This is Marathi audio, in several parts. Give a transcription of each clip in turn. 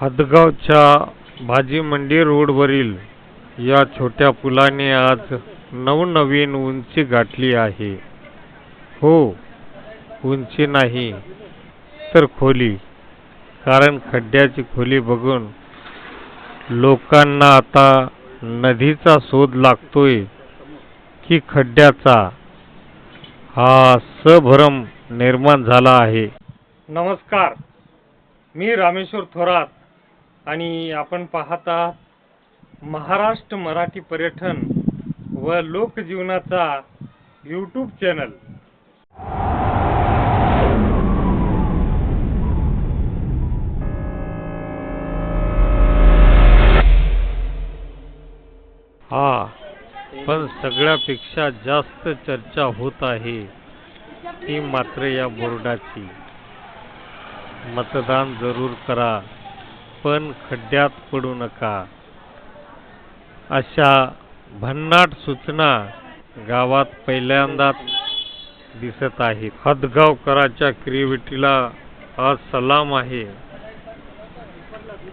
हदगावच्या भाजी मंडी रोडवरील या छोट्या पुलाने आज नवनवीन उंची गाठली आहे. हो उंची नाही तर खोली. कारण खड्ड्याची खोली बघून लोकांना आता नदीचा शोध लागतोय की खड्ड्याचा हा सभ्रम निर्माण झाला आहे. नमस्कार. मी रामेश्वर थोरात. आणि आपण पाहत आहात महाराष्ट्र मराठी पर्यटन व लोकजीवनाचा यूट्यूब चॅनल हा पण सगळ्यापेक्षा जास्त चर्चा होत आहे ती मात्र या बोर्डाची. मतदान जरूर करा. पण खड्ड्यात पडू नका. अशा भन्नाट सूचना गावात पहिल्यांदाच दिसत आहेत. हदगावकराच्या क्रिएटिव्हिटीला आज सलाम आहे.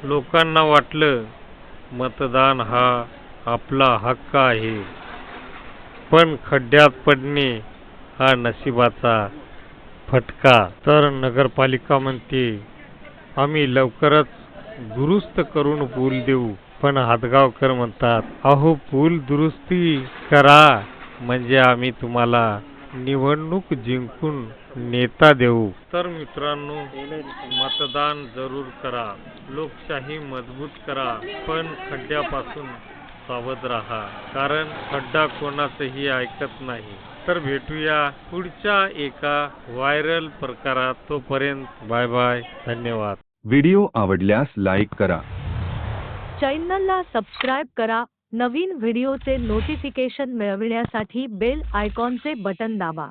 लोकांना वाटलं मतदान हा आपला हक्क आहे. पण खड्ड्यात पडणे हा नशिबाचा फटका. तर नगरपालिका म्हणते आम्ही लवकरच दुरुस्त करून पूल देऊ. पण हातगावकर म्हणतात अहो पूल दुरुस्ती करा. म्हणजे आम्ही तुम्हाला निवडणूक जिंकून नेता देऊ. तर मित्रांनो मतदान जरूर करा. लोकशाही मजबूत करा. पण खड्ड्यापासून सावध राहा. कारण खड्डा कोणाचंही ऐकत नाही. तर भेटूया पुढच्या एका व्हायरल प्रकारात. तोपर्यंत बाय बाय. धन्यवाद. व्हिडिओ आवडल्यास लाईक करा. चॅनलला सबस्क्राईब करा. नवीन व्हिडिओचे नोटिफिकेशन मिळविण्यासाठी बेल आयकॉनचे बटन दाबा.